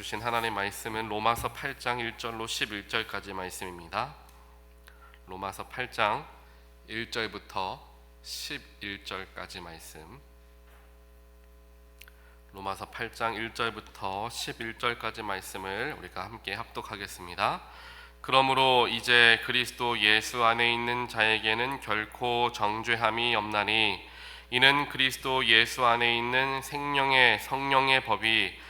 주신 하나님 말씀은 로마서 8장 1절로 11절까지 말씀입니다. 로마서 8장 1절부터 11절까지 말씀. 로마서 8장 1절부터 11절까지 말씀을 우리가 함께 합독하겠습니다. 그러므로 이제 그리스도 예수 안에 있는 자에게는 결코 정죄함이 없나니 이는 그리스도 예수 안에 있는 생명의 성령의 법이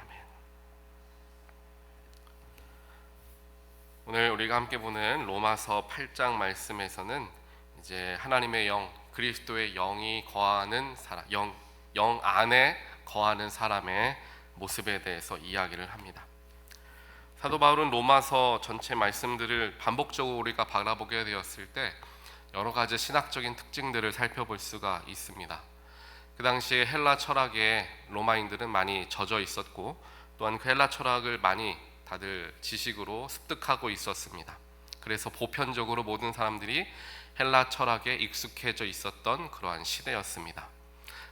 오늘 우리가 함께 보는 로마서 8장 말씀에서는 이제 하나님의 영, 그리스도의 영이 거하는 사람, 영, 영 안에 거하는 사람의 모습에 대해서 이야기를 합니다. 사도 바울은 로마서 전체 말씀들을 반복적으로 우리가 바라보게 되었을 때 여러 가지 신학적인 특징들을 살펴볼 수가 있습니다. 그 당시에 헬라 철학에 로마인들은 많이 젖어 있었고 또한 그 헬라 철학을 많이 다들 지식으로 습득하고 있었습니다. 그래서 보편적으로 모든 사람들이 헬라 철학에 익숙해져 있었던 그러한 시대였습니다.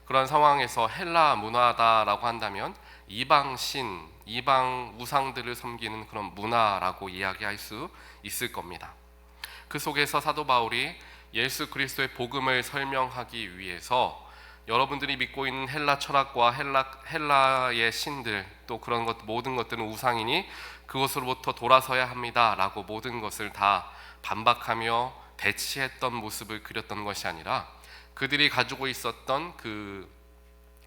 그런 상황에서 헬라 문화다라고 한다면 이방 신, 이방 우상들을 섬기는 그런 문화라고 이야기할 수 있을 겁니다. 그 속에서 사도 바울이 예수 그리스도의 복음을 설명하기 위해서 여러분들이 믿고 있는 헬라 철학과 헬라 헬라의 신들 또 그런 것 모든 것들은 우상이니 그것으로부터 돌아서야 합니다라고 모든 것을 다 반박하며 대치했던 모습을 그렸던 것이 아니라 그들이 가지고 있었던 그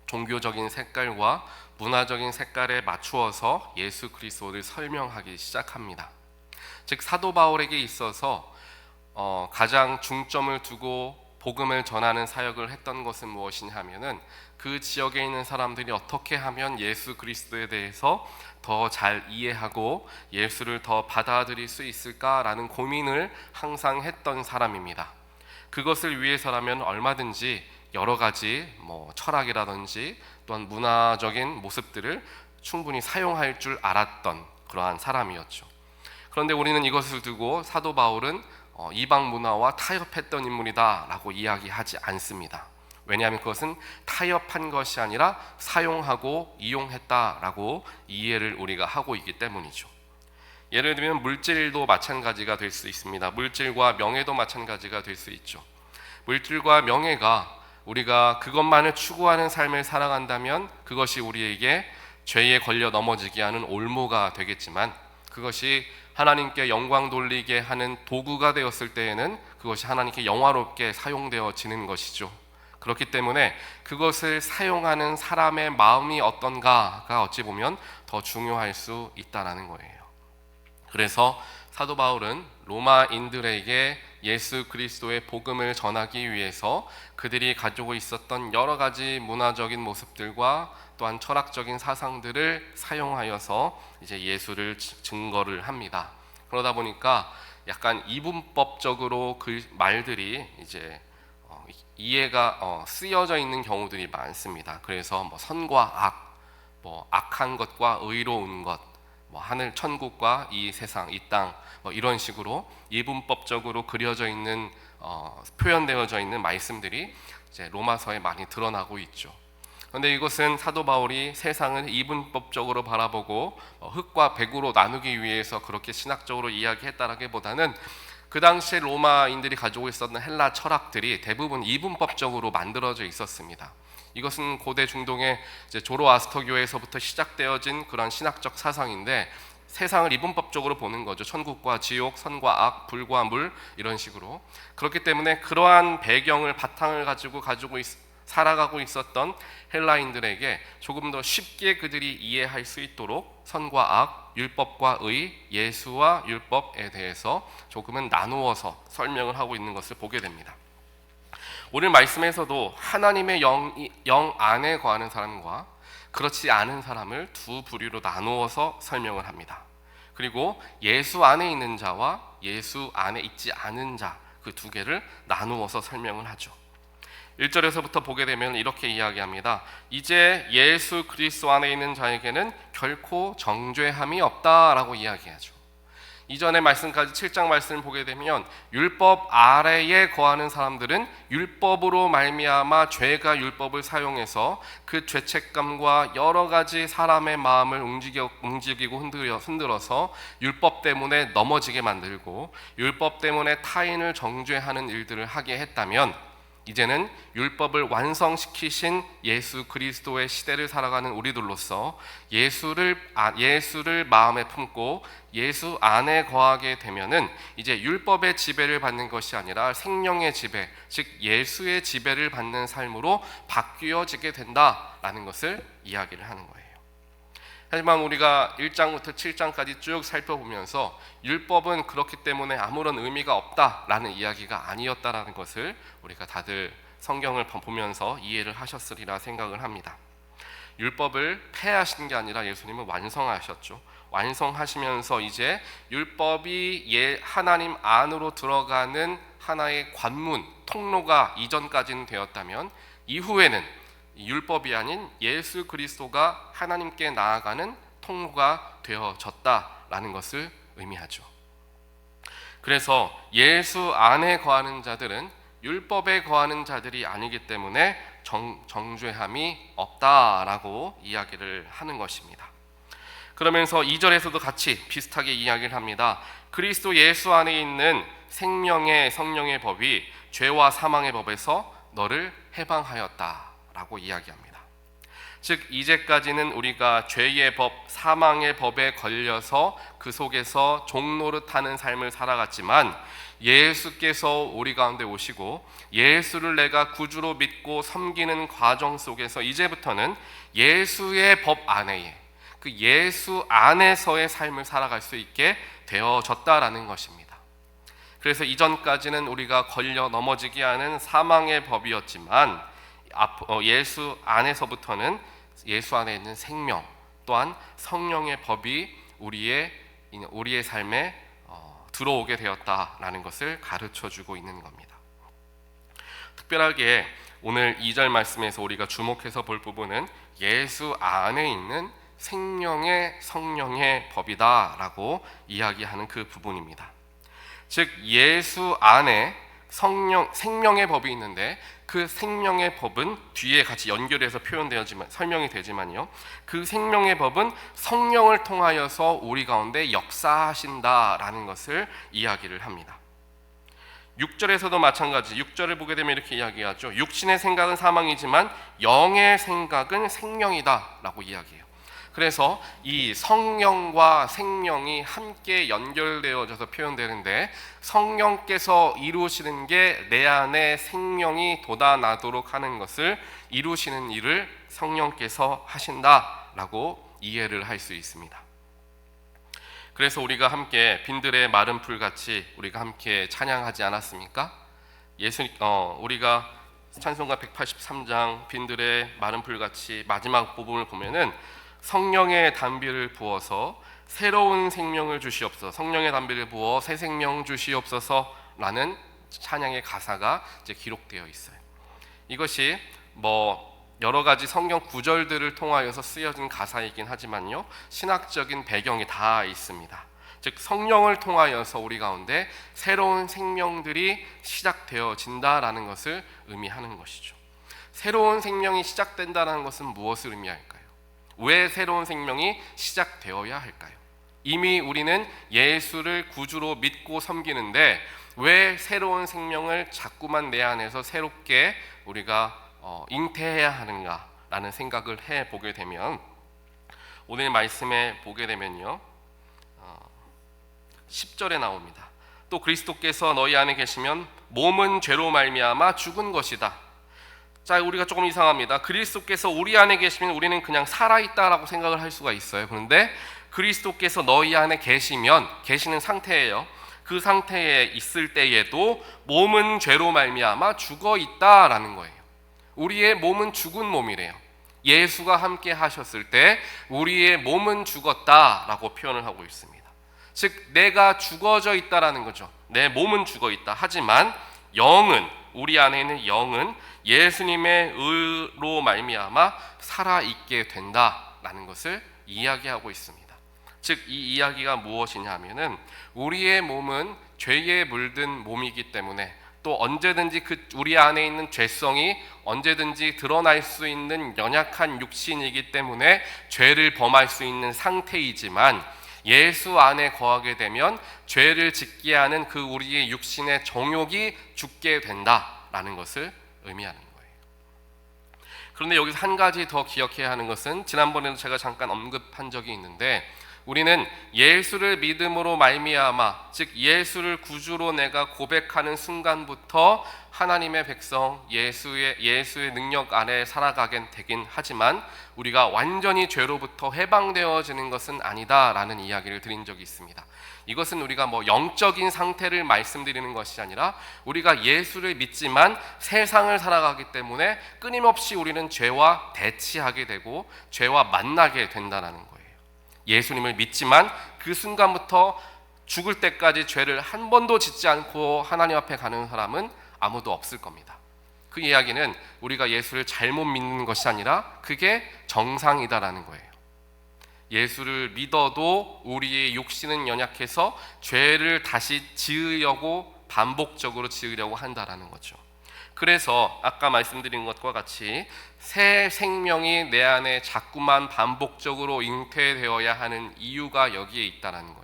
종교적인 색깔과 문화적인 색깔에 맞추어서 예수 그리스도를 설명하기 시작합니다. 즉 사도 바울에게 있어서 어, 가장 중점을 두고 복음을 전하는 사역을 했던 것은 무엇이냐 하면은 그 지역에 있는 사람들이 어떻게 하면 예수 그리스도에 대해서 더 잘 이해하고 예수를 더 받아들일 수 있을까라는 고민을 항상 했던 사람입니다. 그것을 위해서라면 얼마든지 여러 가지 뭐 철학이라든지 또한 문화적인 모습들을 충분히 사용할 줄 알았던 그러한 사람이었죠. 그런데 우리는 이것을 두고 사도 바울은 어, 이방 문화와 타협했던 인물이다라고 이야기하지 않습니다. 왜냐하면 그것은 타협한 것이 아니라 사용하고 이용했다라고 이해를 우리가 하고 있기 때문이죠. 예를 들면 물질도 마찬가지가 될 수 있습니다. 물질과 명예도 마찬가지가 될 수 있죠. 물질과 명예가 우리가 그것만을 추구하는 삶을 살아간다면 그것이 우리에게 죄에 걸려 넘어지게 하는 올무가 되겠지만 그것이 하나님께 영광 돌리게 하는 도구가 되었을 때에는 그것이 하나님께 영화롭게 사용되어지는 것이죠. 그렇기 때문에 그것을 사용하는 사람의 마음이 어떤가가 어찌 보면 더 중요할 수 있다라는 거예요. 그래서 사도 바울은 로마인들에게 예수 그리스도의 복음을 전하기 위해서 그들이 가지고 있었던 여러 가지 문화적인 모습들과 또한 철학적인 사상들을 사용하여서 이제 예수를 증거를 합니다. 그러다 보니까 약간 이분법적으로 그 말들이 이제 어, 이해가 어, 쓰여져 있는 경우들이 많습니다. 그래서 뭐 선과 악, 뭐 악한 것과 의로운 것, 뭐 하늘 천국과 이 세상 이 땅 뭐 이런 식으로 예분법적으로 그려져 있는 어, 표현되어져 있는 말씀들이 이제 로마서에 많이 드러나고 있죠. 그런데 이것은 사도 바울이 세상을 이분법적으로 바라보고 어, 흙과 백으로 나누기 위해서 그렇게 신학적으로 이야기했다라기보다는 그 당시에 로마인들이 가지고 있었던 헬라 철학들이 대부분 이분법적으로 만들어져 있었습니다. 이것은 고대 중동의 조로아스터교에서부터 시작되어진 그런 신학적 사상인데 세상을 이분법적으로 보는 거죠. 천국과 지옥, 선과 악, 불과 물 이런 식으로. 그렇기 때문에 그러한 배경을 바탕을 가지고 가지고 있, 살아가고 있었던 헬라인들에게 조금 더 쉽게 그들이 이해할 수 있도록 선과 악, 율법과 의, 예수와 율법에 대해서 조금은 나누어서 설명을 하고 있는 것을 보게 됩니다. 오늘 말씀에서도 하나님의 영, 영 안에 거하는 사람과 그렇지 않은 사람을 두 부류로 나누어서 설명을 합니다. 그리고 예수 안에 있는 자와 예수 안에 있지 않은 자 그 두 개를 나누어서 설명을 하죠. 1절에서부터 보게 되면 이렇게 이야기합니다. 이제 예수 그리스도 안에 있는 자에게는 결코 정죄함이 없다라고 이야기하죠. 이전의 말씀까지 7장 말씀을 보게 되면 율법 아래에 거하는 사람들은 율법으로 말미암아 죄가 율법을 사용해서 그 죄책감과 여러 가지 사람의 마음을 움직여, 움직이고 흔들어, 흔들어서 율법 때문에 넘어지게 만들고 율법 때문에 타인을 정죄하는 일들을 하게 했다면 이제는 율법을 완성시키신 예수 그리스도의 시대를 살아가는 우리들로서 예수를 아, 예수를 마음에 품고 예수 안에 거하게 되면은 이제 율법의 지배를 받는 것이 아니라 생명의 지배, 즉 예수의 지배를 받는 삶으로 바뀌어지게 된다라는 것을 이야기를 하는 거예요. 하지만 우리가 1장부터 7장까지 쭉 살펴보면서 율법은 그렇기 때문에 아무런 의미가 없다라는 이야기가 아니었다라는 것을 우리가 다들 성경을 보면서 이해를 하셨으리라 생각을 합니다. 율법을 폐하신 게 아니라 예수님은 완성하셨죠. 완성하시면서 이제 율법이 예 하나님 안으로 들어가는 하나의 관문 통로가 이전까지는 되었다면 이후에는 율법이 아닌 예수 그리스도가 하나님께 나아가는 통로가 되어졌다라는 것을 의미하죠. 그래서 예수 안에 거하는 자들은 율법에 거하는 자들이 아니기 때문에 정, 정죄함이 없다라고 이야기를 하는 것입니다. 그러면서 2절에서도 같이 비슷하게 이야기를 합니다. 그리스도 예수 안에 있는 생명의 성령의 법이 죄와 사망의 법에서 너를 해방하였다 라고 이야기합니다. 즉 이제까지는 우리가 죄의 법, 사망의 법에 걸려서 그 속에서 종노릇하는 삶을 살아갔지만 예수께서 우리 가운데 오시고 예수를 내가 구주로 믿고 섬기는 과정 속에서 이제부터는 예수의 법 안에 그 예수 안에서의 삶을 살아갈 수 있게 되어졌다라는 것입니다. 그래서 이전까지는 우리가 걸려 넘어지게 하는 사망의 법이었지만 어, 예수 안에서부터는 예수 안에 있는 생명 또한 성령의 법이 우리의 우리의 삶에 어, 들어오게 되었다라는 것을 가르쳐 주고 있는 겁니다. 특별하게 오늘 2절 말씀에서 우리가 주목해서 볼 부분은 예수 안에 있는 생명의 성령의 법이다라고 이야기하는 그 부분입니다. 즉 예수 안에 성령 생명의 법이 있는데 그 생명의 법은 뒤에 같이 연결해서 표현되어지만 설명이 되지만요. 그 생명의 법은 성령을 통하여서 우리 가운데 역사하신다라는 것을 이야기를 합니다. 6절에서도 마찬가지 6절을 보게 되면 이렇게 이야기하죠. 육신의 생각은 사망이지만 영의 생각은 생명이다라고 이야기해요. 그래서 이 성령과 생명이 함께 연결되어져서 표현되는데 성령께서 이루시는 게 내 안에 생명이 돋아나도록 하는 것을 이루시는 일을 성령께서 하신다라고 이해를 할 수 있습니다. 그래서 우리가 함께 빈들의 마른 풀 같이 우리가 함께 찬양하지 않았습니까? 예수 어, 우리가 찬송가 183장 빈들의 마른 풀 같이 마지막 부분을 보면은 성령의 담비를 부어서 새로운 생명을 주시옵소서. 성령의 담비를 부어 새 생명 주시옵소서라는 찬양의 가사가 이제 기록되어 있어요. 이것이 뭐 여러 가지 성경 구절들을 통하여서 쓰여진 가사이긴 하지만요. 신학적인 배경이 다 있습니다. 즉 성령을 통하여서 우리 가운데 새로운 생명들이 시작되어진다라는 것을 의미하는 것이죠. 새로운 생명이 시작된다는 것은 무엇을 의미할까요? 왜 새로운 생명이 시작되어야 할까요? 이미 우리는 예수를 구주로 믿고 섬기는데 왜 새로운 생명을 자꾸만 내 안에서 새롭게 우리가 어, 잉태해야 하는가라는 생각을 해 보게 되면 오늘 말씀에 보게 되면요. 10절에 나옵니다. 또 그리스도께서 너희 안에 계시면 몸은 죄로 말미암아 죽은 것이다. 자, 우리가 조금 이상합니다. 그리스도께서 우리 안에 계시면 우리는 그냥 살아 있다라고 생각을 할 수가 있어요. 그런데 그리스도께서 너희 안에 계시면 계시는 상태예요. 그 상태에 있을 때에도 몸은 죄로 말미암아 죽어 있다라는 거예요. 우리의 몸은 죽은 몸이래요. 예수가 함께 하셨을 때 우리의 몸은 죽었다라고 표현을 하고 있습니다. 즉 내가 죽어져 있다라는 거죠. 내 몸은 죽어 있다. 하지만 영은 우리 안에 있는 영은 예수님의 의로 말미암아 살아 있게 된다라는 것을 이야기하고 있습니다. 즉 이 이야기가 무엇이냐면은 우리의 몸은 죄에 물든 몸이기 때문에 또 언제든지 그 우리 안에 있는 죄성이 언제든지 드러날 수 있는 연약한 육신이기 때문에 죄를 범할 수 있는 상태이지만 예수 안에 거하게 되면 죄를 짓게 하는 그 우리의 육신의 정욕이 죽게 된다라는 것을 의미하는 거예요. 그런데 여기서 한 가지 더 기억해야 하는 것은 지난번에도 제가 잠깐 언급한 적이 있는데 우리는 예수를 믿음으로 말미암아 즉 예수를 구주로 내가 고백하는 순간부터 하나님의 백성 예수의 예수의 능력 아래 살아가게 되긴 하지만 우리가 완전히 죄로부터 해방되어지는 것은 아니다라는 이야기를 드린 적이 있습니다. 이것은 우리가 뭐 영적인 상태를 말씀드리는 것이 아니라 우리가 예수를 믿지만 세상을 살아가기 때문에 끊임없이 우리는 죄와 대치하게 되고 죄와 만나게 된다라는 거예요. 예수님을 믿지만 그 순간부터 죽을 때까지 죄를 한 번도 짓지 않고 하나님 앞에 가는 사람은 아무도 없을 겁니다. 그 이야기는 우리가 예수를 잘못 믿는 것이 아니라 그게 정상이다라는 거예요. 예수를 믿어도 우리의 육신은 연약해서 죄를 다시 지으려고 반복적으로 지으려고 한다라는 거죠. 그래서 아까 말씀드린 것과 같이 새 생명이 내 안에 자꾸만 반복적으로 잉태되어야 하는 이유가 여기에 있다라는 거예요.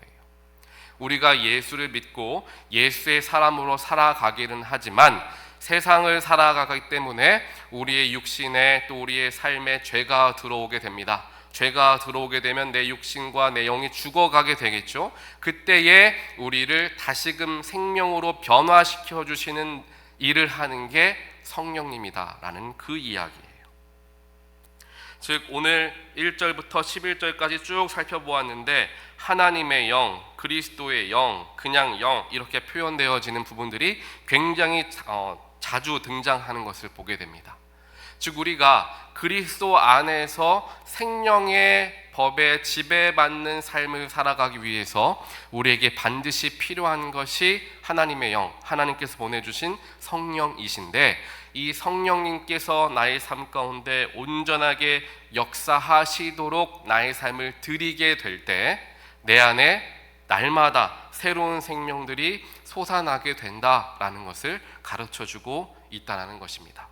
우리가 예수를 믿고 예수의 사람으로 살아가기는 하지만 세상을 살아가기 때문에 우리의 육신에 또 우리의 삶에 죄가 들어오게 됩니다. 죄가 들어오게 되면 내 육신과 내 영이 죽어가게 되겠죠. 그때에 우리를 다시금 생명으로 변화시켜 주시는 일을 하는 게 성령님이다라는 그 이야기예요. 즉 오늘 1절부터 11절까지 쭉 살펴보았는데 하나님의 영, 그리스도의 영, 그냥 영 이렇게 표현되어지는 부분들이 굉장히 어, 자주 등장하는 것을 보게 됩니다. 즉 우리가 그리스도 안에서 생명의 법에 지배받는 삶을 살아가기 위해서 우리에게 반드시 필요한 것이 하나님의 영, 하나님께서 보내주신 성령이신데 이 성령님께서 나의 삶 가운데 온전하게 역사하시도록 나의 삶을 드리게 될 때 내 안에 날마다 새로운 생명들이 솟아나게 된다라는 것을 가르쳐 주고 있다는 것입니다.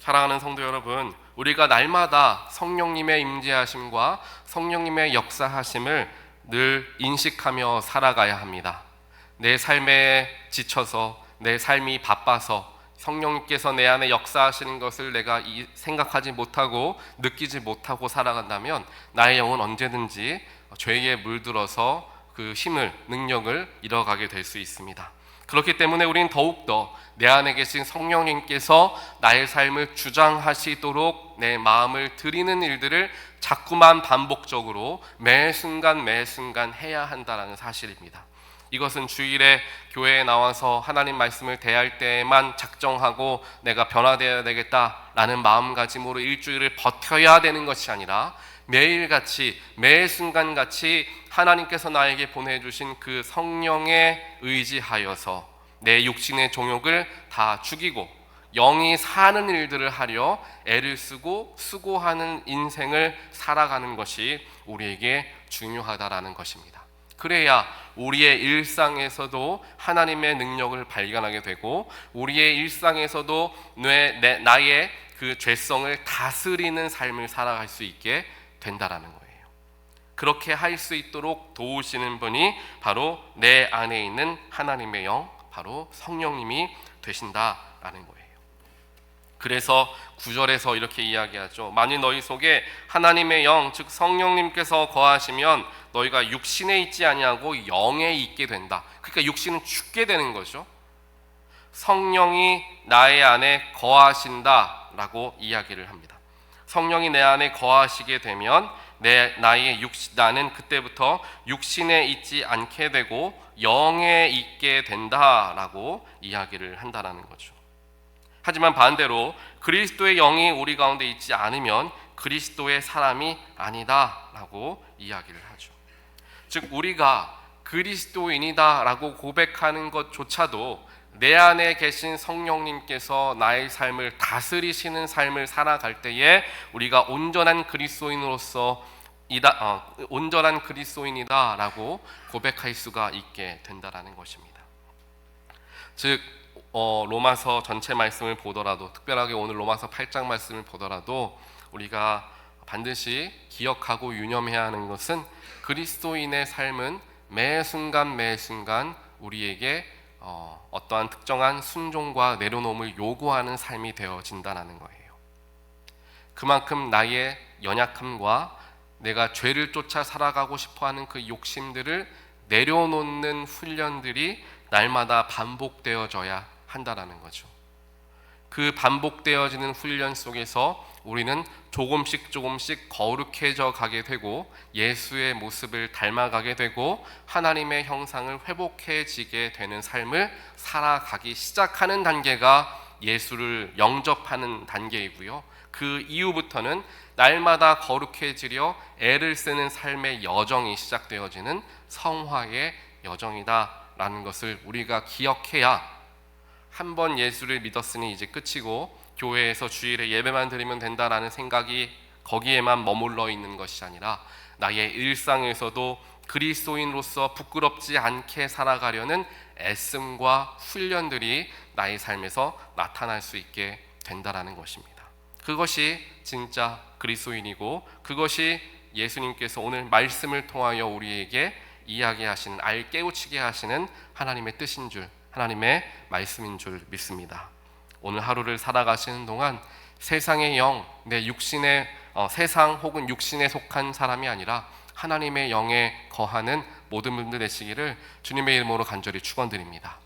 사랑하는 성도 여러분, 우리가 날마다 성령님의 임재하심과 성령님의 역사하심을 늘 인식하며 살아가야 합니다. 내 삶에 지쳐서 내 삶이 바빠서 성령님께서 내 안에 역사하시는 것을 내가 생각하지 못하고 느끼지 못하고 살아간다면 나의 영은 언제든지 죄에 물들어서 그 힘을 능력을 잃어가게 될 수 있습니다. 그렇기 때문에 우리는 더욱더 내 안에 계신 성령님께서 나의 삶을 주장하시도록 내 마음을 드리는 일들을 자꾸만 반복적으로 매 순간 매 순간 해야 한다는 사실입니다. 이것은 주일에 교회에 나와서 하나님 말씀을 대할 때만 작정하고 내가 변화되어야 되겠다라는 마음가짐으로 일주일을 버텨야 되는 것이 아니라 매일같이 매 순간같이 하나님께서 나에게 보내주신 그 성령에 의지하여서 내 육신의 종욕을 다 죽이고 영이 사는 일들을 하려 애를 쓰고 수고하는 인생을 살아가는 것이 우리에게 중요하다라는 것입니다. 그래야 우리의 일상에서도 하나님의 능력을 발견하게 되고 우리의 일상에서도 내, 내, 나의 그 죄성을 다스리는 삶을 살아갈 수 있게 된다라는 거예요. 그렇게 할 수 있도록 도우시는 분이 바로 내 안에 있는 하나님의 영, 바로 성령님이 되신다라는 거예요. 그래서 구절에서 이렇게 이야기하죠. 만일 너희 속에 하나님의 영, 즉 성령님께서 거하시면 너희가 육신에 있지 아니하고 영에 있게 된다. 그러니까 육신은 죽게 되는 거죠. 성령이 나의 안에 거하신다라고 이야기를 합니다. 성령이 내 안에 거하시게 되면 내 나의 육신 나는 그때부터 육신에 있지 않게 되고 영에 있게 된다라고 이야기를 한다라는 거죠. 하지만 반대로 그리스도의 영이 우리 가운데 있지 않으면 그리스도의 사람이 아니다라고 이야기를 하죠. 즉 우리가 그리스도인이다라고 고백하는 것조차도 내 안에 계신 성령님께서 나의 삶을 다스리시는 삶을 살아갈 때에 우리가 온전한 그리스도인으로서 이다 어, 온전한 그리스도인이다라고 고백할 수가 있게 된다라는 것입니다. 즉 어, 로마서 전체 말씀을 보더라도 특별하게 오늘 로마서 8장 말씀을 보더라도 우리가 반드시 기억하고 유념해야 하는 것은 그리스도인의 삶은 매 순간 매 순간 우리에게 어, 어떠한 특정한 순종과 내려놓음을 요구하는 삶이 되어진다는 거예요. 그만큼 나의 연약함과 내가 죄를 쫓아 살아가고 싶어하는 그 욕심들을 내려놓는 훈련들이 날마다 반복되어져야 한다라는 거죠. 그 반복되어지는 훈련 속에서 우리는 조금씩 조금씩 거룩해져 가게 되고 예수의 모습을 닮아가게 되고 하나님의 형상을 회복해지게 되는 삶을 살아가기 시작하는 단계가 예수를 영접하는 단계이고요. 그 이후부터는 날마다 거룩해지려 애를 쓰는 삶의 여정이 시작되어지는 성화의 여정이다라는 것을 우리가 기억해야 한 번 예수를 믿었으니 이제 끝이고 교회에서 주일에 예배만 드리면 된다라는 생각이 거기에만 머물러 있는 것이 아니라 나의 일상에서도 그리스도인으로서 부끄럽지 않게 살아가려는 애씀과 훈련들이 나의 삶에서 나타날 수 있게 된다라는 것입니다. 그것이 진짜 그리스도인이고 그것이 예수님께서 오늘 말씀을 통하여 우리에게 이야기하시는 알 깨우치게 하시는 하나님의 뜻인 줄 하나님의 말씀인 줄 믿습니다. 오늘 하루를 살아가시는 동안 세상의 영, 내 육신의 어, 세상 혹은 육신에 속한 사람이 아니라 하나님의 영에 거하는 모든 분들 되시기를 주님의 이름으로 간절히 축원드립니다.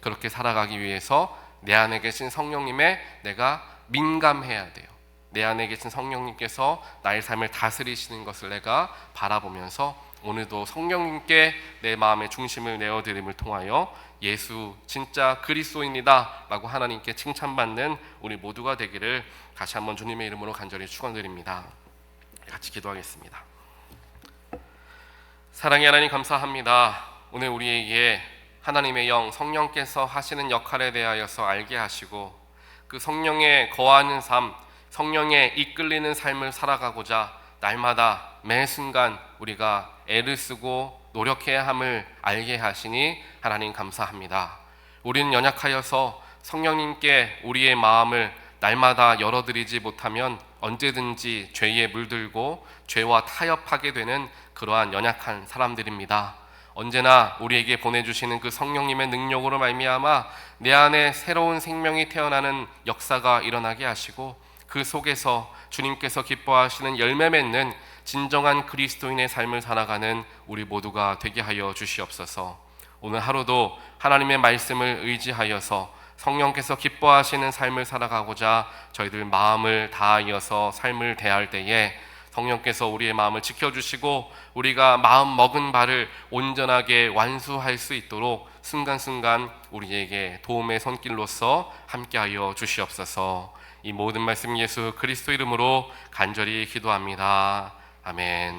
그렇게 살아가기 위해서 내 안에 계신 성령님의 내가 민감해야 돼요. 내 안에 계신 성령님께서 나의 삶을 다스리시는 것을 내가 바라보면서 오늘도 성령님께 내 마음의 중심을 내어 드림을 통하여 예수 진짜 그리스도입니다라고 하나님께 칭찬받는 우리 모두가 되기를 다시 한번 주님의 이름으로 간절히 축원드립니다. 같이 기도하겠습니다. 사랑의 하나님 감사합니다. 오늘 우리에게 하나님의 영 성령께서 하시는 역할에 대하여서 알게 하시고 그 성령에 거하는 삶, 성령에 이끌리는 삶을 살아가고자 날마다 매 순간 우리가 애를 쓰고 노력해야 함을 알게 하시니 하나님 감사합니다. 우리는 연약하여서 성령님께 우리의 마음을 날마다 열어드리지 못하면 언제든지 죄에 물들고 죄와 타협하게 되는 그러한 연약한 사람들입니다. 언제나 우리에게 보내주시는 그 성령님의 능력으로 말미암아 내 안에 새로운 생명이 태어나는 역사가 일어나게 하시고 그 속에서 주님께서 기뻐하시는 열매 맺는 진정한 그리스도인의 삶을 살아가는 우리 모두가 되게 하여 주시옵소서. 오늘 하루도 하나님의 말씀을 의지하여서 성령께서 기뻐하시는 삶을 살아가고자 저희들 마음을 다하여서 삶을 대할 때에 성령께서 우리의 마음을 지켜주시고 우리가 마음 먹은 바를 온전하게 완수할 수 있도록 순간순간 우리에게 도움의 손길로서 함께하여 주시옵소서. 이 모든 말씀 예수 그리스도 이름으로 간절히 기도합니다. 아멘.